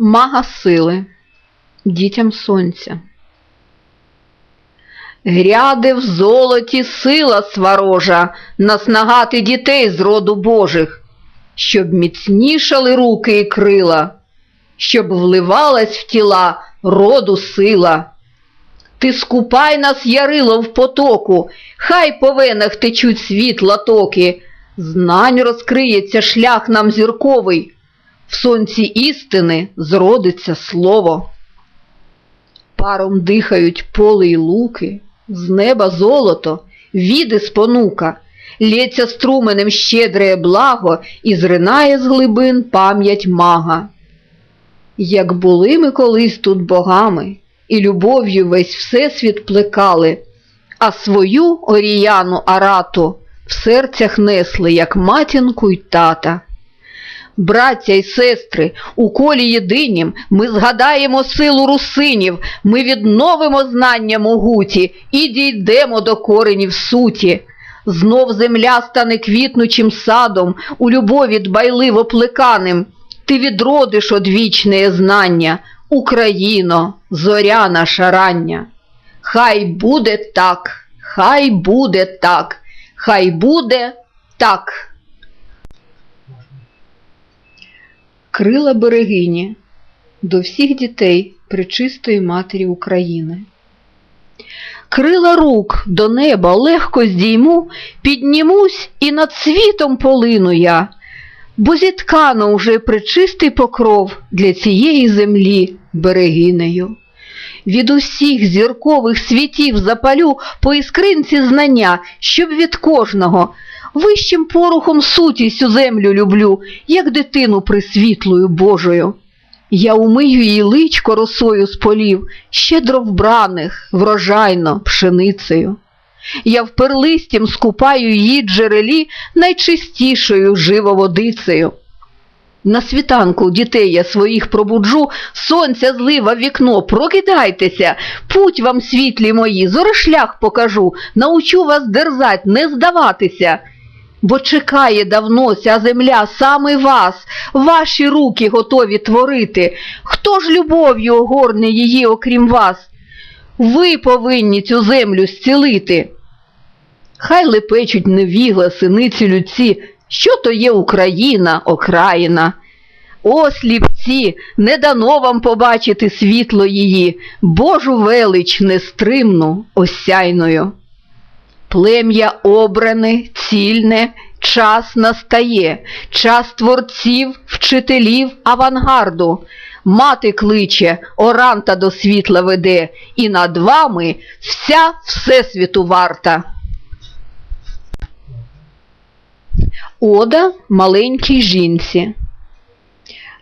Мага сили дітям сонця. Гряде в золоті сила сварожа, наснагати дітей з роду Божих, щоб міцнішали руки і крила, щоб вливалась в тіла роду сила. Ти скупай нас, ярило, в потоку, хай по венах течуть світла токи, знань розкриється шлях нам зірковий, в сонці істини зродиться слово. Паром дихають поле й луки, з неба золото, віди спонука, лється струменем щедре благо і зринає з глибин пам'ять мага. Як були ми колись тут богами, і любов'ю весь всесвіт плекали, а свою оріяну арату в серцях несли, як матінку й тата. Браття й сестри, у колі єдинім ми згадаємо силу русинів, ми відновимо знання могуті і дійдемо до коренів суті. Знов земля стане квітнучим садом, у любові дбайливо плеканим. Ти відродиш одвічне знання, Україно, зоря наша рання. Хай буде так, хай буде так, хай буде так. Крила берегині до всіх дітей пречистої Матері України. Крила рук до неба легко здійму, піднімусь і над світом полину я, бо зіткано уже пречистий покров для цієї землі берегинею. Від усіх зіркових світів запалю по іскринці знання, щоб від кожного вищим порухом сутість землю люблю, як дитину присвітлою Божою. Я умию її личко росою з полів, щедро вбраних, врожайно, пшеницею. Я в перлистім скупаю її джерелі найчистішою живоводицею. На світанку дітей я своїх пробуджу, сонця злива в вікно, прокидайтеся, путь вам світлі мої, зорошлях покажу, научу вас дерзать, не здаватися. Бо чекає давно ця земля саме вас, ваші руки готові творити. Хто ж любов'ю огорне її, окрім вас? Ви повинні цю землю зцілити. Хай лепечуть невігла синиці людці, що то є Україна, окраїна. О, сліпці, не дано вам побачити світло її, Божу велич нестримну, осяйною. Плем'я обране, цільне, час настає, час творців, вчителів авангарду. Мати кличе, оранта до світла веде, і над вами вся всесвіту варта. Ода маленькій жінці.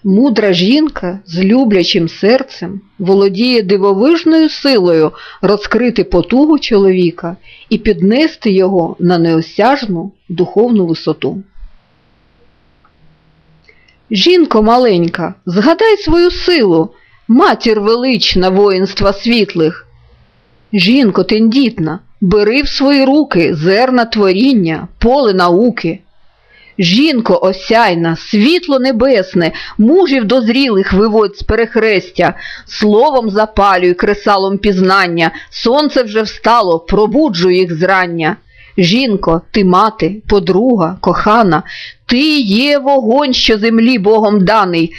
Мудра жінка з люблячим серцем володіє дивовижною силою розкрити потугу чоловіка і піднести його на неосяжну духовну висоту. Жінко маленька, згадай свою силу, матір велична воїнства світлих. Жінко тендітна, бери в свої руки зерна творіння, поле науки. Жінко осяйна, світло небесне, мужів дозрілих виводь з перехрестя, словом запалюй кресалом пізнання, сонце вже встало, пробуджуй їх зрання. Жінко, ти мати, подруга, кохана, ти є вогонь, що землі Богом даний,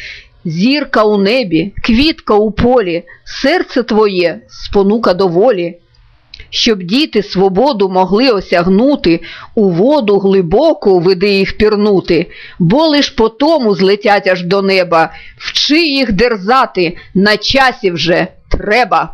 зірка у небі, квітка у полі, серце твоє, спонука до волі щоб діти свободу могли осягнути, у воду глибоку веди їх пірнути, бо лиш по тому злетять аж до неба, вчи їх дерзати, на часі вже треба.